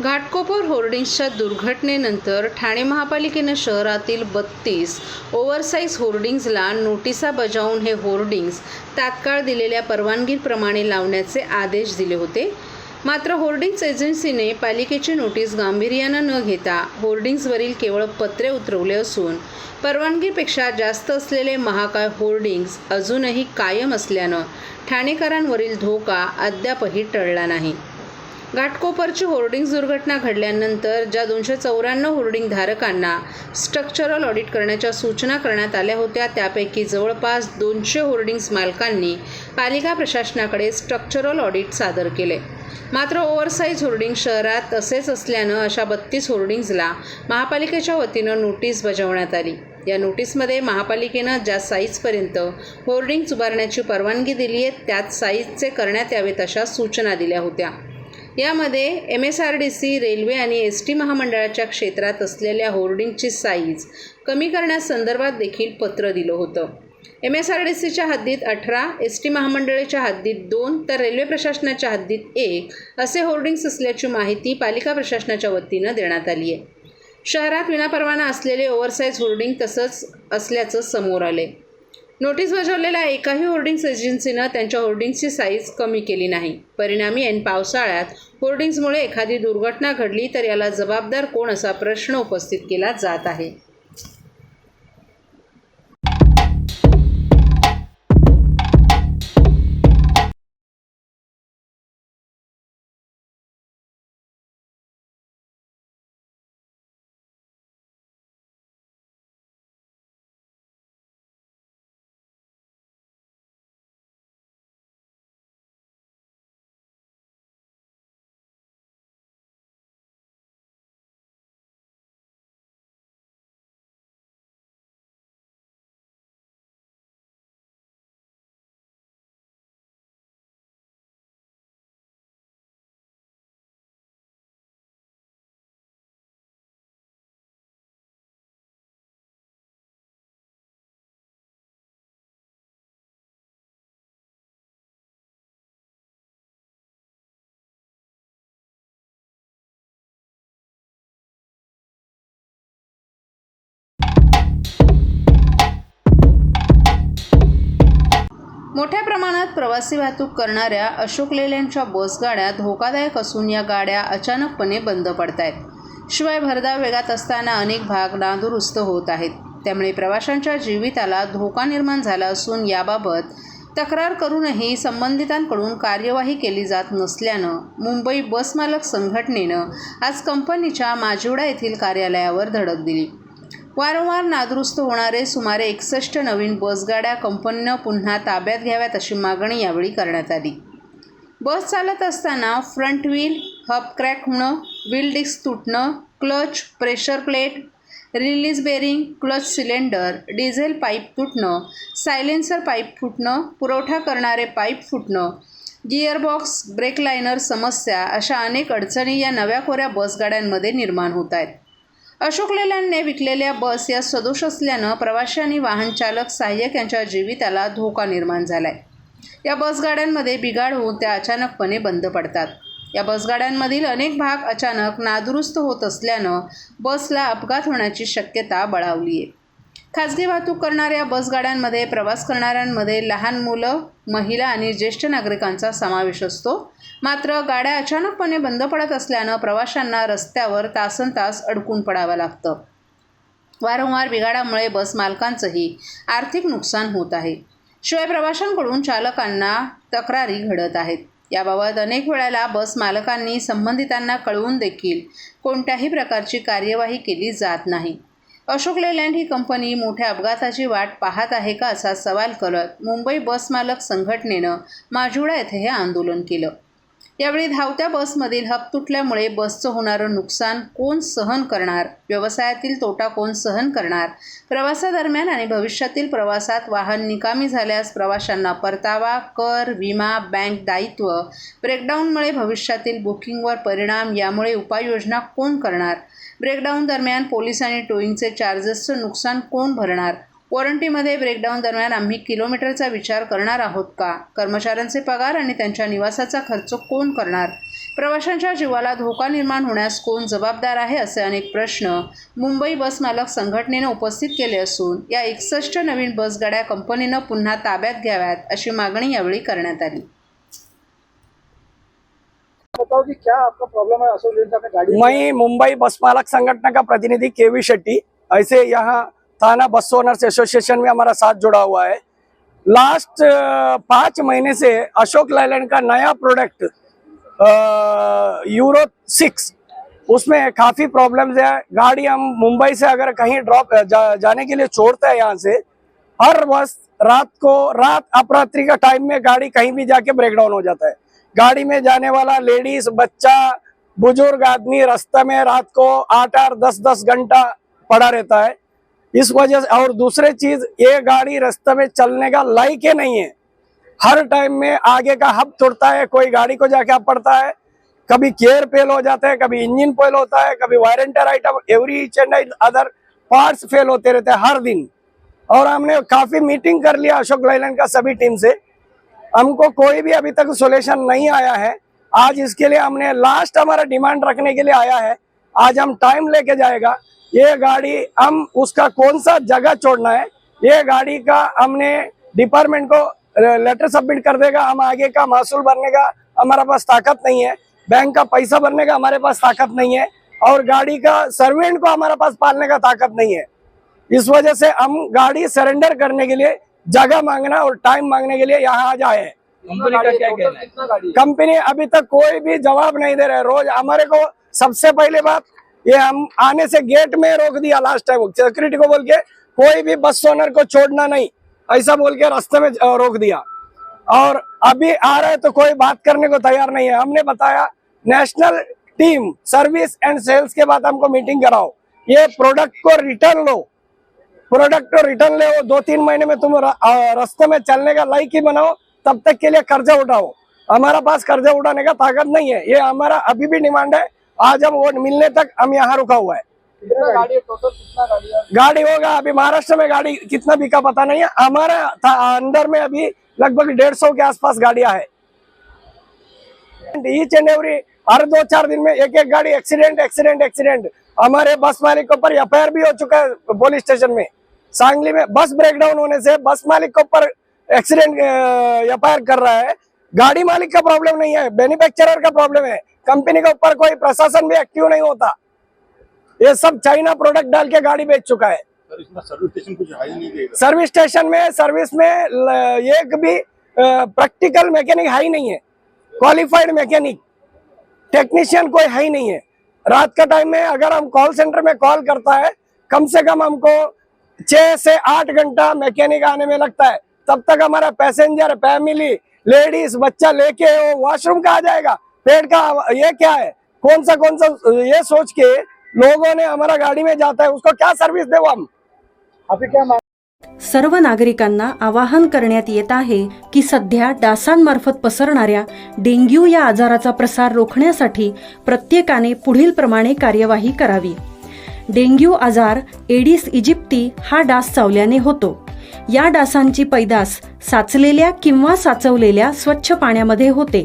घाटकोपर होर्डिंग्सच्या दुर्घटनेनंतर ठाणे महापालिकेनं शहरातील बत्तीस ओव्हरसाईज होर्डिंग्जला नोटिसा बजावून हे होर्डिंग्ज तात्काळ दिलेल्या परवानगीप्रमाणे लावण्याचे आदेश दिले होते. मात्र होर्डिंग्ज एजन्सीने पालिकेची नोटीस गांभीर्यानं न घेता होर्डिंग्जवरील केवळ पत्रे उतरवले असून परवानगीपेक्षा जास्त असलेले महाकाय होर्डिंग्ज अजूनही कायम असल्यानं ठाणेकरांवरील धोका अद्यापही टळला नाही. घाटकोपरची होर्डिंग्ज दुर्घटना घडल्यानंतर ज्या दोनशे चौऱ्याण्णव होर्डिंग धारकांना स्ट्रक्चरल ऑडिट करण्याच्या सूचना करण्यात आल्या होत्या त्यापैकी जवळपास दोनशे होर्डिंग्ज मालकांनी पालिका प्रशासनाकडे स्ट्रक्चरल ऑडिट सादर केले. मात्र ओव्हरसाईज होर्डिंग शहरात तसेच असल्यानं अशा बत्तीस होर्डिंग्जला महापालिकेच्या वतीनं नोटीस बजावण्यात आली. या नोटीसमध्ये महापालिकेनं ज्या साईजपर्यंत होर्डिंग्ज उभारण्याची परवानगी दिली आहे त्याच साईजचे करण्यात यावेत अशा सूचना दिल्या होत्या. यामध्ये M S R D C railway आणि एस टी महामंडळाच्या क्षेत्रात असलेल्या होर्डिंगची साईज कमी करण्यासंदर्भात देखील पत्र दिलं होतं. एम एस आर डी सीच्या हद्दीत अठरा एस टी महामंडळाच्या हद्दीत दोन तर रेल्वे प्रशासनाच्या हद्दीत एक असे होर्डिंग्स असल्याची माहिती पालिका प्रशासनाच्या वतीनं देण्यात आली आहे. शहरात विनापरवाना असलेले ओव्हरसाईज होर्डिंग तसंच असल्याचं समोर आले नोटीस बजावलेल्या एकाही होर्डिंग्स एजन्सीनं त्यांच्या होर्डिंग्सची साईज कमी केली नाही. परिणामी ऐन पावसाळ्यात होर्डिंग्समुळे एखादी दुर्घटना घडली तर याला जबाबदार कोण असा प्रश्न उपस्थित केला जात आहे? मोठ्या प्रमाणात प्रवासी वाहतूक करणाऱ्या अशोक लेल्यांच्या बसगाड्या धोकादायक असून या गाड्या अचानकपणे बंद पडत आहेत शिवाय भरधाव वेगात असताना अनेक भाग नादुरुस्त होत आहेत. त्यामुळे प्रवाशांच्या जीविताला धोका निर्माण झाला असून याबाबत तक्रार करूनही संबंधितांकडून कार्यवाही केली जात नसल्यानं मुंबई बसमालक संघटनेनं आज कंपनीच्या माजिवडा येथील कार्यालयावर धडक दिली. वारंवार नादुरुस्त होणारे सुमारे एकसष्ट नवीन बसगाड्या कंपनीनं पुन्हा ताब्यात घ्याव्यात अशी मागणी यावेळी करण्यात आली. बस चालत असताना फ्रंट व्हील हब क्रॅक होणं wheel disc तुटणं clutch pressure plate release bearing clutch cylinder diesel pipe तुटणं silencer pipe फुटणं पुरवठा करणारे पाईप फुटणं गिअरबॉक्स ब्रेक लायनर समस्या अशा अनेक अडचणी या नव्या कोऱ्या बसगाड्यांमध्ये निर्माण होत आहेत. अशोक लेलँडने विकलेल्या बस या सदोष असल्यानं प्रवाशी आणि वाहन चालक सहाय्यक यांच्या जीविताला धोका निर्माण झालाय. या बसगाड्यांमध्ये बिघाड होऊन त्या अचानकपणे बंद पडतात. या बसगाड्यांमधील अनेक भाग अचानक नादुरुस्त होत असल्यानं बसला अपघात होण्याची शक्यता बळावली आहे खाजगी वाहतूक करणाऱ्या बसगाड्यांमध्ये प्रवास करणाऱ्यांमध्ये लहान मुलं महिला आणि ज्येष्ठ नागरिकांचा समावेश असतो. मात्र गाड्या अचानकपणे बंद पडत असल्यानं प्रवाशांना रस्त्यावर तासन तास अडकून पडावं लागतं. वारंवार बिघाडामुळे बस मालकांचंही आर्थिक नुकसान होत आहे. शिवाय प्रवाशांकडून चालकांना तक्रारी घडत आहेत. याबाबत अनेक वेळेला बस मालकांनी संबंधितांना कळवून देखील कोणत्याही प्रकारची कार्यवाही केली जात नाही. अशोक लेलँड ही कंपनी मोठ्या अपघाताची वाट पाहत आहे का असा सवाल करत मुंबई बस मालक संघटनेनं माजुडा येथे हे आंदोलन केलं. यावेळी धावत्या बसमधील हब तुटल्यामुळे बसचं होणारं नुकसान कोण सहन करणार? व्यवसायातील तोटा कोण सहन करणार? प्रवासादरम्यान आणि भविष्यातील प्रवासात वाहन निकामी झाल्यास प्रवाशांना परतावा कर विमा बँक दायित्व ब्रेकडाऊनमुळे भविष्यातील बुकिंगवर परिणाम यामुळे उपाययोजना कोण करणार? ब्रेकडाऊन दरम्यान पोलीस आणि टोईंगचे चार्जेसचं नुकसान कोण भरणार? वॉरंटीमध्ये ब्रेकडाऊन दरम्यान आम्ही किलोमीटरचा विचार करणार आहोत का? कर्मचाऱ्यांचे पगार आणि त्यांच्या निवासाचा खर्च कोण करणार? प्रवाशांच्या जीवाला धोका निर्माण होण्यास कोण जबाबदार आहे असे अनेक प्रश्न मुंबई बस मालक संघटनेनं उपस्थित केले असून या एकसष्ट नवीन बसगाड्या कंपनीनं पुन्हा ताब्यात घ्याव्यात अशी मागणी यावेळी करण्यात आली. कि में मुंबई बस मालक संगठन का प्रतिनिधि केवी शेट्टी ऐसे यहाँ थाना बस ओनर्स एसोसिएशन में हमारा साथ जुड़ा हुआ है। लास्ट पाँच महीने से अशोक लैलैंड का नया प्रोडक्ट यूरो सिक्स उसमें काफ़ी प्रॉब्लम्स है। गाड़ी हम मुंबई से अगर कहीं ड्रॉप जा, जाने के लिए छोड़ते हैं यहाँ से हर बस रात को रात अपरात्रि का टाइम में गाड़ी कहीं भी जाके ब्रेक डाउन हो जाता है। गाड़ी में जाने वाला लेडीज़ बच्चा बुज़ुर्ग आदमी रास्ते में रात को आठ आठ दस दस घंटा पड़ा रहता है। इस वजह से, और दूसरे चीज़, ये गाड़ी रास्ते में चलने का लायक ही नहीं है। हर टाइम में आगे का हब टूटता है, कोई गाड़ी को जाके हब पड़ता है। कभी केयर फेल हो जाता है, कभी इंजन फेल होता है, कभी warranty item every and other parts fail होते रहते हैं हर दिन। और हमने काफ़ी मीटिंग कर लिया अशोक लाइलैंड का सभी टीम से। हमको कोई भी अभी तक सोल्यूशन नहीं आया है। आज इसके लिए हमने लास्ट हमारा डिमांड रखने के लिए आया है। आज हम टाइम लेके जाएगा। ये गाड़ी हम उसका कौन सा जगह छोड़ना है ये गाड़ी का हमने डिपार्टमेंट को लेटर सबमिट कर देगा। हम आगे का महसूल भरने का हमारे पास ताकत नहीं है। बैंक का पैसा भरने का हमारे पास ताकत नहीं है। और गाड़ी का सर्वेंट को हमारे पास पालने का ताकत नहीं है। इस वजह से हम गाड़ी सरेंडर करने के लिए जगह मांगना और टाइम मांगने के लिए यहाँ आ जाए कंपनी का क्या कहना है? है? कंपनी अभी तक कोई भी जवाब नहीं दे रहे रोज हमारे को सबसे पहले बात, ये हम आने से गेट में रोक दिया लास्ट टाइम सिक्योरिटी को बोल के कोई भी बस ओनर को छोड़ना नहीं, ऐसा बोल के रास्ते में रोक दिया। और अभी आ रहे तो कोई बात करने को तैयार नहीं है। हमने बताया national team service and sales के बाद हमको मीटिंग कराओ। ये प्रोडक्ट को रिटर्न लो। प्रोडक्ट को रिटर्न ले दो तीन महीने में तुम रास्ते में चलने का लाइक ही बनाओ, तब तक के लिए कर्जा उठाओ। हमारा पास कर्जा उठाने का ताकत नहीं है। ये हमारा अभी भी डिमांड है। आज हम वो मिलने तक हम यहाँ रुका हुआ है। गाड़ी गाड़ी होगा अभी महाराष्ट्र में गाड़ी कितना बिका पता नहीं है। हमारा था- अंदर में अभी लगभग डेढ़ सौ के आसपास गाड़ियाँ है। ईच एंड एवरी हर दो चार दिन में एक एक गाड़ी एक्सीडेंट एक्सीडेंट एक्सीडेंट हमारे बस मालिक के ऊपर एफ़ भी हो चुका है पुलिस स्टेशन में। सांगली में बस ब्रेकडाउन होने से बस मालिक के ऊपर एक्सीडेंट एफआईआर कर रहा है। गाड़ी मालिक का प्रॉब्लम नहीं है मैन्युफैक्चरर का प्रॉब्लम है। कंपनी के ऊपर कोई प्रशासन भी एक्टिव नहीं होता। ये सब चाइना प्रोडक्ट डाल के गाड़ी बेच चुका है। सर्विस स्टेशन कुछ है नहीं सर्विस स्टेशन में सर्विस में एक भी प्रैक्टिकल मैकेनिक है ही नहीं है। क्वालिफाइड मैकेनिक टेक्नीशियन कोई है ही नहीं है। रात का टाइम में अगर हम कॉल सेंटर में कॉल करता है कम से कम हमको छह से आठ घंटा मैकेनिक आने में लगता है। तब तक हमारा पैसेंजर फैमिली लेडीज़ बच्चा लेके वो वॉशरूम का आ जाएगा? पेड़ का ये क्या है? कौन सा कौन सा ये सोच के लोगों ने हमारा गाड़ी में जाता है उसको क्या सर्विस दे हम? अभी क्या सर्व नागरिकांना आवाहन करण्यात येत आहे की सध्या डासांमार्फत पसरणाऱ्या डेंग्यू या आजाराचा प्रसार रोखण्यासाठी प्रत्येकाने पुढील प्रमाणे कार्यवाही करावी. डेंग्यू आजार एडिस इजिप्ती हा डास चावल्याने होतो. या डासांची पैदास साचलेल्या किंवा साचवलेल्या स्वच्छ पाण्यामध्ये होते.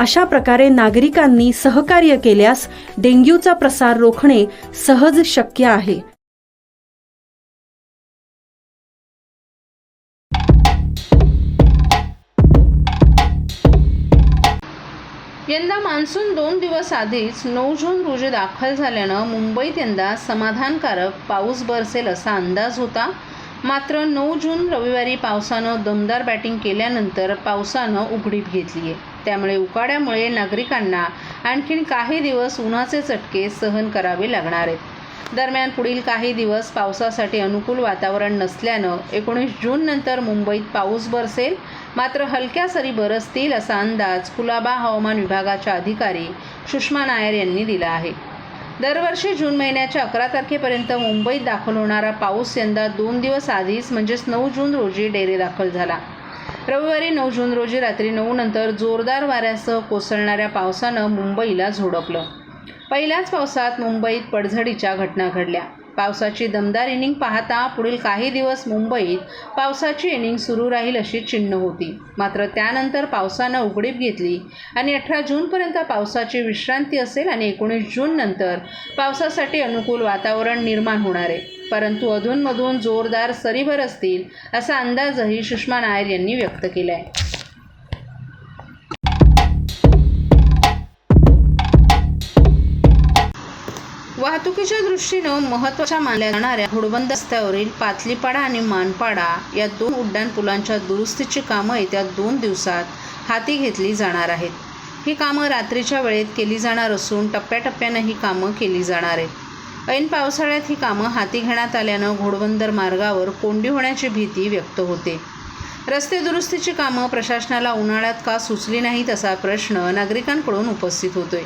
अशा प्रकारे नागरिकांनी सहकार्य केल्यास डेंग्यूचा प्रसार रोखणे सहज शक्य आहे. यंदा मान्सून दोन दिवस आधीच नऊ जून रोजी दाखल झाल्यानं मुंबईत यंदा समाधानकारक पाऊस बरसेल असा अंदाज होता. मात्र नऊ जून रविवारी पावसानं दमदार बॅटिंग केल्यानंतर पावसानं उघडीप घेतली आहे त्यामुळे उकाड्यामुळे नागरिकांना आणखीन काही दिवस उन्हाचे चटके सहन करावे लागणार आहेत. दरम्यान पुढील काही दिवस पावसासाठी अनुकूल वातावरण नसल्यानं एकोणीस जून नंतर मुंबईत पाऊस बरसेल. मात्र हलक्या सरी बरसतील असा अंदाज कुलाबा हवामान विभागाच्या अधिकारी सुषमा नायर यांनी दिला आहे. दरवर्षी जून महिन्याच्या अकरा तारखेपर्यंत मुंबईत दाखल होणारा पाऊस यंदा दोन दिवस आधीच म्हणजेच नऊ जून रोजी डेरे दाखल झाला. रविवारी नऊ जून रोजी रात्री नऊ नंतर जोरदार वाऱ्यासह कोसळणाऱ्या पावसानं मुंबईला झोडपलं. पहिल्याच पावसात मुंबईत पडझडीच्या घटना घडल्या. पावसाची दमदार इनिंग पाहता पुढील काही दिवस मुंबईत पावसाची इनिंग सुरू राहील अशी चिन्ह होती. मात्र त्यानंतर पावसानं उघडीप घेतली आणि अठरा जूनपर्यंत पावसाची विश्रांती असेल आणि एकोणीस जून नंतर पावसासाठी अनुकूल वातावरण निर्माण होणार आहे. परंतु अधूनमधून जोरदार सरीभर असतील असा अंदाजही सुषमा नायर यांनी व्यक्त केला आहे वाहतुकीच्या दृष्टीनं महत्त्वाच्या मानल्या जाणाऱ्या घोडबंद रस्त्यावरील पातलीपाडा आणि मानपाडा या दोन उड्डाण पुलांच्या दुरुस्तीची कामं येत्या दोन दिवसात हाती घेतली जाणार आहेत. ही कामं रात्रीच्या वेळेत केली जाणार असून टप्प्याटप्प्यानं ही कामं केली जाणार आहेत. ऐन पावसाळ्यात ही कामं हाती घेण्यात आल्यानं घोडबंदर मार्गावर कोंडी होण्याची भीती व्यक्त होते. रस्ते दुरुस्तीची कामं प्रशासनाला उन्हाळ्यात का सुचली नाहीत असा प्रश्न नागरिकांकडून उपस्थित होतोय.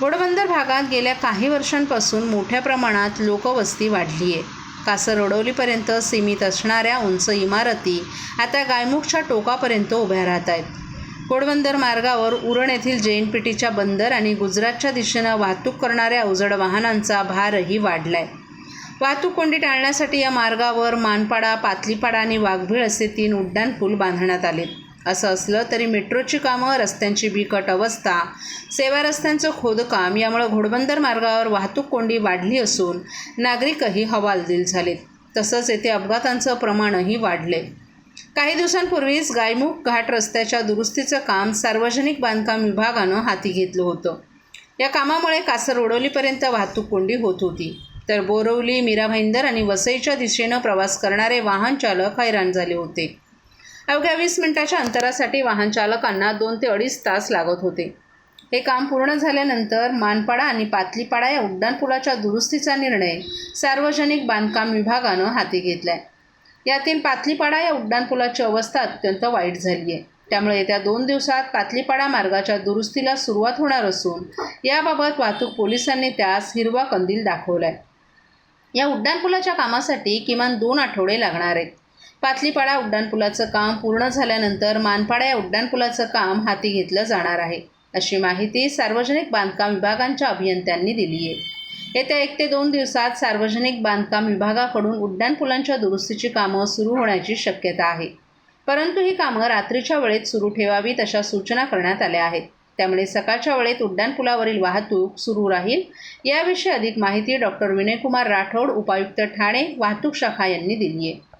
घोडबंदर भागात गेल्या काही वर्षांपासून मोठ्या प्रमाणात लोकवस्ती वाढली आहे कासर अडवलीपर्यंत सीमित असणाऱ्या उंच इमारती आता गायमुखच्या टोकापर्यंत उभ्या राहत आहेत घोडबंदर मार्गावर उरण येथील जैनपेटीच्या बंदर आणि गुजरातच्या दिशेनं वाहतूक करणाऱ्या अवजड वाहनांचा भारही वाढलाय. वाहतूक कोंडी टाळण्यासाठी या मार्गावर मानपाडा पातलीपाडा आणि वाघभीळ असे तीन उड्डाणपूल बांधण्यात आले असं असलं तरी मेट्रोची कामं रस्त्यांची बिकट अवस्था सेवा रस्त्यांचं खोदकाम यामुळे घोडबंदर मार्गावर वाहतूक कोंडी वाढली असून नागरिकही हवालदिल झालेत. तसंच येथे अपघातांचं प्रमाणही वाढले काही दिवसांपूर्वीच गायमुख घाट रस्त्याच्या दुरुस्तीचं काम सार्वजनिक बांधकाम विभागानं हाती घेतलं होतं. या कामामुळे कासर ओढवलीपर्यंत वाहतूक कोंडी होत होती. तर बोरवली मीरा भाईंदर आणि वसईच्या दिशेनं प्रवास करणारे वाहन चालक हैराण झाले होते. अवघ्या वीस मिनिटाच्या अंतरासाठी वाहन चालकांना दोन ते अडीच तास लागत होते. हे काम पूर्ण झाल्यानंतर मानपाडा आणि पातलीपाडा या उड्डाणपुलाच्या दुरुस्तीचा निर्णय सार्वजनिक बांधकाम विभागानं हाती घेतलाय. यातील पातलीपाडा या उड्डाणपुलाची अवस्था अत्यंत वाईट झाली आहे. त्यामुळे येत्या दोन दिवसात पातलीपाडा मार्गाच्या दुरुस्तीला सुरुवात होणार असून याबाबत वाहतूक पोलिसांनी त्यास हिरवा कंदील दाखवलाय. या उड्डाणपुलाच्या कामासाठी किमान दोन आठवडे लागणार आहेत. पातलीपाडा उड्डाणपुलाचं काम पूर्ण झाल्यानंतर मानपाडा या उड्डाणपुलाचं काम हाती घेतलं जाणार आहे अशी माहिती सार्वजनिक बांधकाम विभागांच्या अभियंत्यांनी दिली आहे. येत्या एक ते दोन दिवसात सार्वजनिक बांधकाम विभागाकडून उड्डाणपुलांच्या दुरुस्तीची कामं सुरू होण्याची शक्यता आहे. परंतु ही कामं रात्रीच्या वेळेत सुरू ठेवावीत अशा सूचना करण्यात आल्या आहेत. त्यामुळे सकाळच्या वेळेत उड्डाणपुलावरील वाहतूक सुरू राहील. याविषयी अधिक माहिती डॉक्टर विनयकुमार राठोड उपायुक्त ठाणे वाहतूक शाखा यांनी दिली आहे